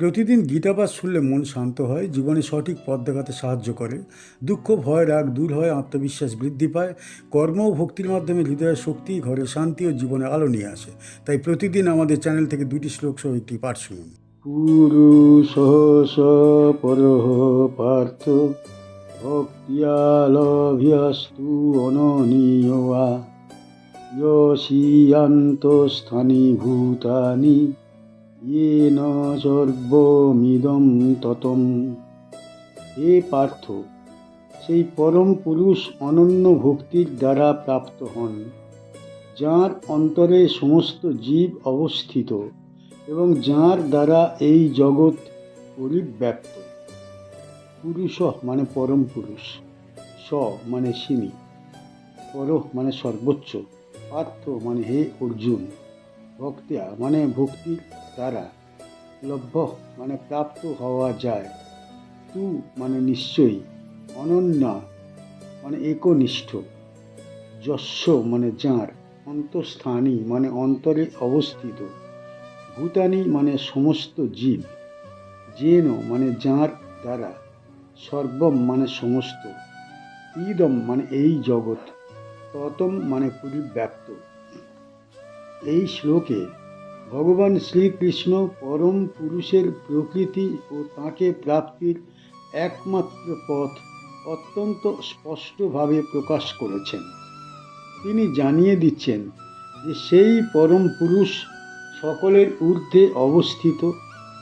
প্রতিদিন গীতাপাঠ শুনলে মন শান্ত হয়, জীবনে সঠিক পথ দেখাতে সাহায্য করে। দুঃখ, ভয়, রাগ দূর হয়, আত্মবিশ্বাস বৃদ্ধি পায়। কর্ম ও ভক্তির মাধ্যমে হৃদয়ের শক্তি, ঘরে শান্তি ও জীবনে আলো নিয়ে আসে। তাই প্রতিদিন আমাদের চ্যানেল থেকে দুটি শ্লোক সহ একটি পাঠ শুনুন। পুরুষ পরহ পার্থ, ভক্তিয়ালভ্যস্তু অননীয়া স্থানী ভূতানি ইয়েন সর্বমিদম ততম। এ পার্থ, সেই পরম পুরুষ অনন্য ভক্তির দ্বারা প্রাপ্ত হন, যার অন্তরে সমস্ত জীব অবস্থিত এবং যার দ্বারা এই জগৎ পরিব্যাপ্ত। পুরুষ মানে পরম পুরুষ, স মানে সিনি পর মানে সর্বোচ্চ, পার্থ মানে হে অর্জুন, ভক্তিয়া মানে ভক্তির দ্বারা লভ্য মানে প্রাপ্ত হওয়া যায়। তু মানে নিশ্চয়ই, অনন্য মানে একনিষ্ঠ। যস্য মানে যাঁর, অন্তঃস্থানী মানে অন্তরে অবস্থিত। ভূতানি মানে সমস্ত জীব। যেন মানে যাঁর দ্বারা, সর্বম মানে সমস্ত। ইদম মানে এই জগৎ, ততম মানে পরিব্যাপ্ত এই শ্লোকে ভগবান শ্রীকৃষ্ণ পরম পুরুষের প্রকৃতি ও তাঁকে প্রাপ্তির একমাত্র পথ অত্যন্ত স্পষ্টভাবে প্রকাশ করেছেন। তিনি জানিয়ে দিচ্ছেন যে সেই পরম পুরুষ সকলের ঊর্ধ্বে অবস্থিত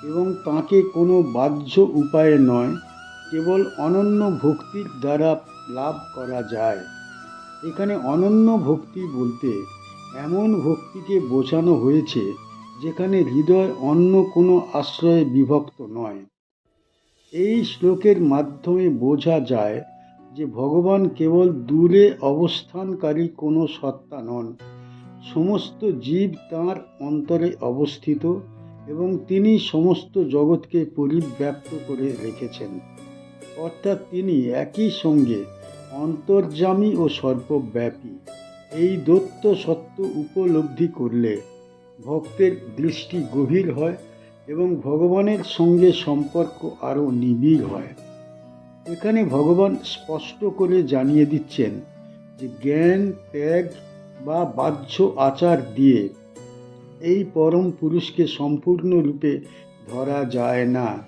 এবং তাকে কোনো বাহ্য উপায়ে নয়, কেবল অনন্য ভক্তির দ্বারা লাভ করা যায়। এখানে অনন্য ভক্তি বলতে এমন ভক্তিকে বোঝানো হয়েছে যেখানে হৃদয় অন্য কোনো আশ্রয়ে বিভক্ত নয়। এই শ্লোকের মাধ্যমে বোঝা যায় যে ভগবান কেবল দূরে অবস্থানকারী কোনো সত্তা নন। সমস্ত জীব তাঁর অন্তরে অবস্থিত এবং তিনি সমস্ত জগৎকে পরিব্যাপ্ত করে রেখেছেন। অর্থাৎ তিনি একই সঙ্গে অন্তর্যামী ও সর্বব্যাপী। এই দত্ত সত্য উপলব্ধি করলে ভক্তের দৃষ্টি গভীর হয় এবং ভগবানের সঙ্গে সম্পর্ক আরও নিবিড় হয়। এখানে ভগবান স্পষ্ট করে জানিয়ে দিচ্ছেন যে জ্ঞান, ত্যাগ বা বাহ্য আচার দিয়ে এই পরম পুরুষকে সম্পূর্ণরূপে ধরা যায় না।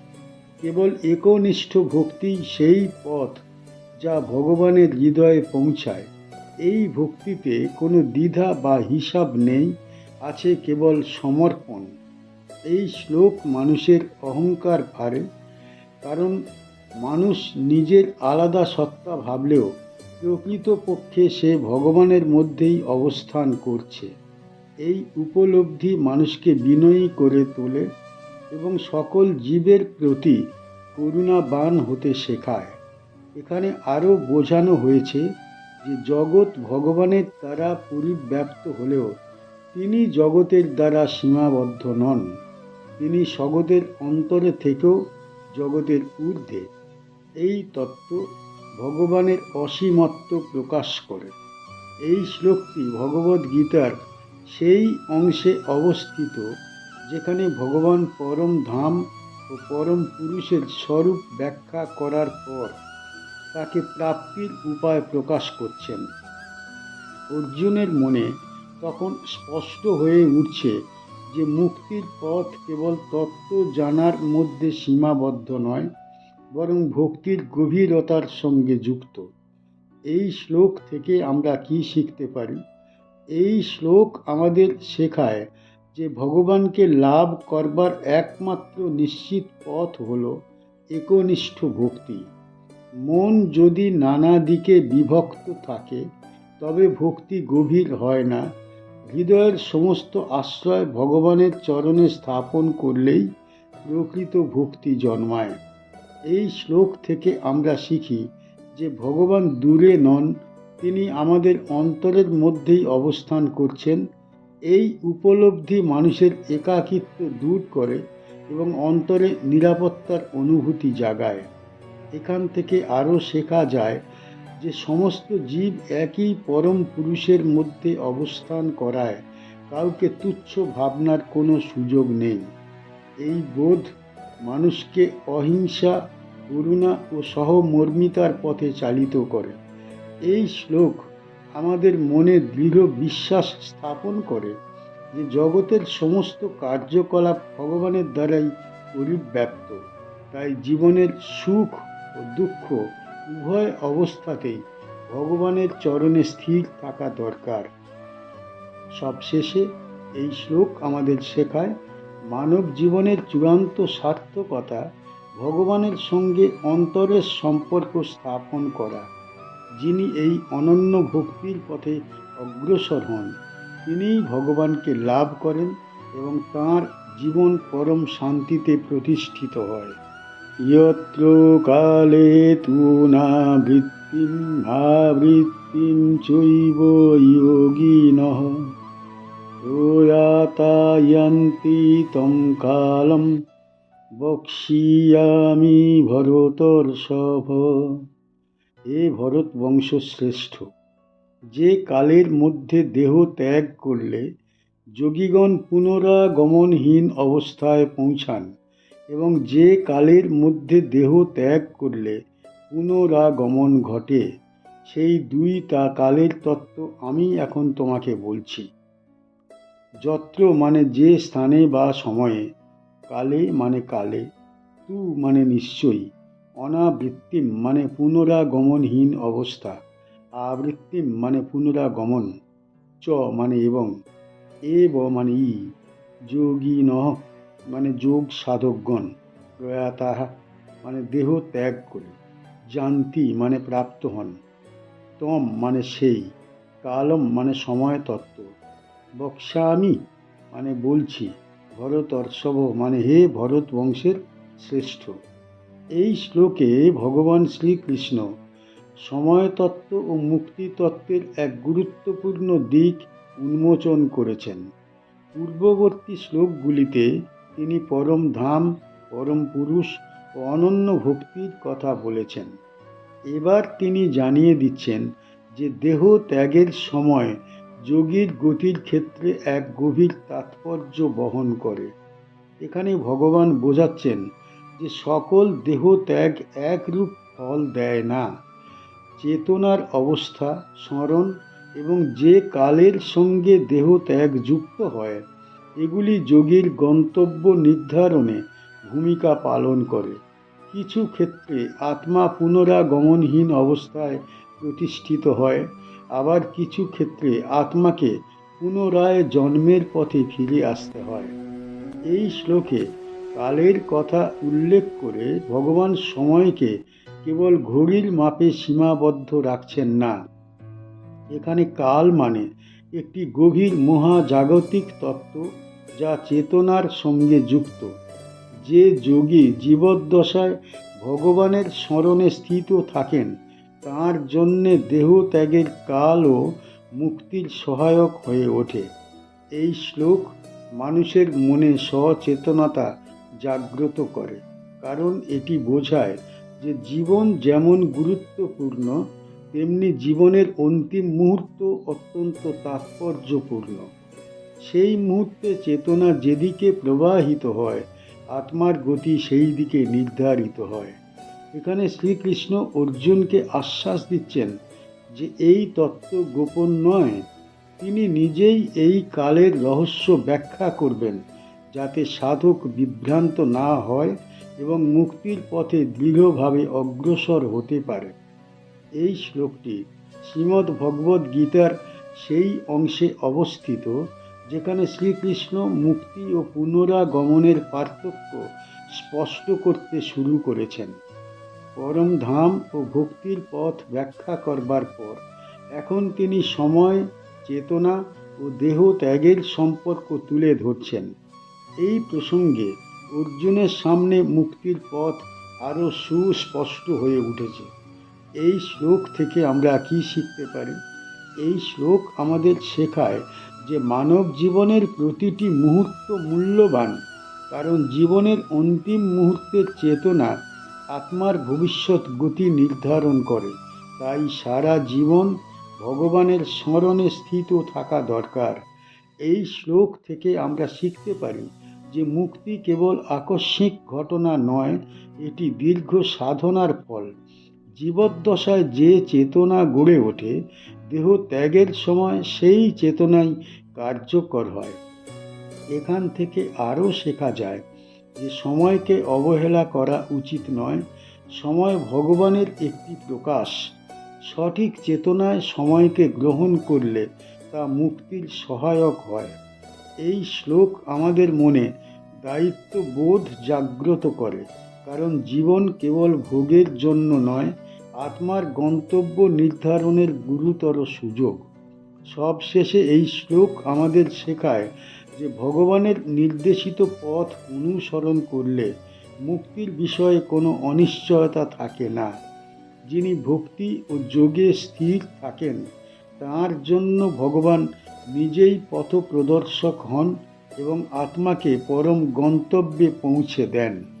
কেবল একনিষ্ঠ ভক্তি সেই পথ যা ভগবানের হৃদয়ে পৌঁছায়। এই ভক্তিতে কোনো দ্বিধা বা হিসাব নেই। আছে কেবল সমর্পণ। এই শ্লোক মানুষের অহংকার ভারে, কারণ মানুষ নিজের আলাদা সত্তা ভাবলেও প্রকৃতপক্ষে সে ভগবানের মধ্যেই অবস্থান করছে। এই উপলব্ধি মানুষকে বিনয়ী করে তোলে এবং সকল জীবের প্রতি করুণাবান হতে শেখায়। এখানে আরও বোঝানো হয়েছে যে জগৎ ভগবানের দ্বারা পরিব্যাপ্ত হলেও তিনি জগতের দ্বারা সীমাবদ্ধ নন। তিনি জগতের অন্তরে থেকেও জগতের ঊর্ধ্বে। এই তত্ত্ব ভগবানের অসীমত্ব প্রকাশ করে। এই শ্লোকটি ভগবদ গীতার সেই অংশে অবস্থিত, যেখানে ভগবান পরম ধাম ও পরম পুরুষের স্বরূপ ব্যাখ্যা করার পর তাকে প্রাপ্তির উপায় প্রকাশ করছেন। অর্জুনের মনে তখন স্পষ্ট হয়ে উঠছে যে মুক্তির পথ কেবল তত্ত্ব জানার মধ্যে সীমাবদ্ধ নয়, বরং ভক্তির গভীরতার সঙ্গে যুক্ত। এই শ্লোক থেকে আমরা কি শিখতে পারি? এই শ্লোক আমাদের শেখায় যে ভগবানকে লাভ করবার একমাত্র নিশ্চিত পথ হল একনিষ্ঠ ভক্তি। মন যদি নানা দিকে বিভক্ত থাকে, তবে ভক্তি গভীর হয় না হৃদয়ের সমস্ত আশ্রয় ভগবানের চরণে স্থাপন করলেই প্রকৃত ভক্তি জন্মায়। এই শ্লোক থেকে আমরা শিখি যে ভগবান দূরে নন, তিনি আমাদের অন্তরের মধ্যেই অবস্থান করছেন। এই উপলব্ধি মানুষের একাকিত্ব দূর করে এবং অন্তরে নিরাপত্তার অনুভূতি জাগায়। এখান থেকে আরও শেখা যায় যে সমস্ত জীব একই পরম পুরুষের মধ্যে অবস্থান করায়, কাউকে তুচ্ছ ভাবনার কোনো সুযোগ নেই। এই বোধ মানুষকে অহিংসা, করুণা ও সহমর্মিতার পথে চালিত করে। এই শ্লোক আমাদের মনে দৃঢ় বিশ্বাস স্থাপন করে যে জগতের সমস্ত কার্যকলাপ ভগবানের দ্বারাই পরিব্যাপ্ত তাই জীবনের সুখ ও দুঃখ উভয় অবস্থাতেই ভগবানের চরণে স্থির থাকা দরকার। সবশেষে এই শ্লোক আমাদের শেখায়, মানব জীবনের চূড়ান্ত সার্থকতা ভগবানের সঙ্গে অন্তরের সম্পর্ক স্থাপন করা, যিনি এই অনন্য ভক্তির পথে অগ্রসর হন, তিনিই ভগবানকে লাভ করেন এবং তাঁর জীবন পরম শান্তিতে প্রতিষ্ঠিত হয়। কালে তু না বৃত্তিম ভাবৃত্তিম চৈব যোগিনঃ প্রয়াতায়ন্তি তম কালম বক্সিয়ামি ভরতর্ষভ হে ভরত বংশ শ্রেষ্ঠ, যে কালের মধ্যে দেহ ত্যাগ করলে যোগীগণ পুনরাগমনহীন অবস্থায় পৌঁছান। এবং যে কালের মধ্যে দেহ ত্যাগ করলে পুনরাগমন ঘটে, সেই দুই তা কালের তত্ত্ব আমি এখন তোমাকে বলছি। যত্র মানে যে স্থানে বা সময়ে, কালে মানে কালে, তু মানে নিশ্চয়ই, অনাবৃত্তিম মানে পুনরাগমনহীন অবস্থা, আবৃত্তিম মানে পুনরাগমন, চ মানে এবং, এব মানে ই, যোগী নহ মানে যোগ সাধকগণ, প্রয়াতাহা মানে দেহ ত্যাগ করে, জানতি মানে প্রাপ্ত হন, তম মানে সেই, কালম মানে সময় তত্ত্ব বক্সামি মানে বলছি ভরতর্ষভ মানে হে ভরত বংশের শ্রেষ্ঠ। এই শ্লোকে ভগবান শ্রীকৃষ্ণ সময়তত্ত্ব ও মুক্তিতত্ত্বের এক গুরুত্বপূর্ণ দিক উন্মোচন করেছেন। পূর্ববর্তী শ্লোকগুলিতে তিনি পরম ধাম, পরম পুরুষ ও অনন্য ভক্তির কথা বলেছেন। এবার তিনি জানিয়ে দিচ্ছেন যে দেহ ত্যাগের সময় যোগীর গতির ক্ষেত্রে এক গভীর তাৎপর্য বহন করে। এখানে ভগবান বোঝাচ্ছেন যে সকল দেহ ত্যাগ একরূপ ফল দেয় না। চেতনার অবস্থা, স্মরণ এবং যে কালের সঙ্গে দেহ ত্যাগ যুক্ত হয় এগুলি যোগীর গন্তব্য নির্ধারণে ভূমিকা পালন করে। কিছু ক্ষেত্রে আত্মা পুনরাগমনহীন অবস্থায় প্রতিষ্ঠিত হয়, আবার কিছু ক্ষেত্রে আত্মাকে পুনরায় জন্মের পথে ফিরে আসতে হয়। এই শ্লোকে কালের কথা উল্লেখ করে ভগবান সময়কে কেবল ঘড়ির মাপে সীমাবদ্ধ রাখছেন না। এখানে কাল মানে একটি গভীর মহাজাগতিক তত্ত্ব যা চেতনার সঙ্গে যুক্ত, যে যোগী জীবদ্দশায় ভগবানের স্মরণে স্থিত থাকেন, তাঁর জন্যে দেহ ত্যাগের কালও মুক্তির সহায়ক হয়ে ওঠে। এই শ্লোক মানুষের মনে সচেতনতা জাগ্রত করে, কারণ এটি বোঝায় যে জীবন যেমন গুরুত্বপূর্ণ তেমনি জীবনের অন্তিম মুহূর্ত অত্যন্ত তাৎপর্যপূর্ণ। সেই মুহূর্তে চেতনা যেদিকে প্রবাহিত হয়, আত্মার গতি সেই দিকে নির্ধারিত হয়। এখানে শ্রীকৃষ্ণ অর্জুনকে আশ্বাস দিচ্ছেন যে এই তত্ত্ব গোপন নয়। তিনি নিজেই এই কালের রহস্য ব্যাখ্যা করবেন, যাতে সাধক বিভ্রান্ত না হয় এবং মুক্তির পথে দৃঢ়ভাবে অগ্রসর হতে পারে। এই শ্লোকটি শ্রীমদ্ ভগবদ্ গীতার সেই অংশে অবস্থিত, যেখানে শ্রীকৃষ্ণ মুক্তি ও পুনরাগমনের পার্থক্য স্পষ্ট করতে শুরু করেছেন। পরম ধাম ও ভক্তির পথ ব্যাখ্যা করবার পর এখন তিনি সময়, চেতনা ও দেহ ত্যাগের সম্পর্ক তুলে ধরছেন। এই প্রসঙ্গে অর্জুনের সামনে মুক্তির পথ আরও সুস্পষ্ট হয়ে উঠেছে। এই শ্লোক থেকে আমরা কি শিখতে পারি? এই শ্লোক আমাদের শেখায় যে মানব জীবনের প্রতিটি মুহূর্ত মূল্যবান, কারণ জীবনের অন্তিম মুহূর্তের চেতনা আত্মার ভবিষ্যৎ গতি নির্ধারণ করে। তাই সারা জীবন ভগবানের স্মরণে স্থিত থাকা দরকার। এই শ্লোক থেকে আমরা শিখতে পারি যে মুক্তি কেবল আকস্মিক ঘটনা নয়, এটি দীর্ঘ সাধনার ফল। জীবদ্দশায় যে চেতনা গড়ে ওঠে, দেহ ত্যাগের সময় সেই চেতনাই কার্যকর হয়। এখান থেকে আরও শেখা যায় যে সময়কে অবহেলা করা উচিত নয়, সময় ভগবানের একটি প্রকাশ। সঠিক চেতনায় সময়কে গ্রহণ করলে তা মুক্তির সহায়ক হয়। এই শ্লোক আমাদের মনে দায়িত্ববোধ জাগ্রত করে। কারণ জীবন কেবল ভোগের জন্য নয়, আত্মার গন্তব্য নির্ধারণের গুরুতর সুযোগ। সবশেষে এই শ্লোক আমাদের শেখায় যে ভগবানের নির্দেশিত পথ অনুসরণ করলে মুক্তির বিষয়ে কোনো অনিশ্চয়তা থাকে না। যিনি ভক্তি ও যোগে স্থির থাকেন, তার জন্য ভগবান নিজেই পথ প্রদর্শক হন এবং আত্মাকে পরম গন্তব্যে পৌঁছে দেন।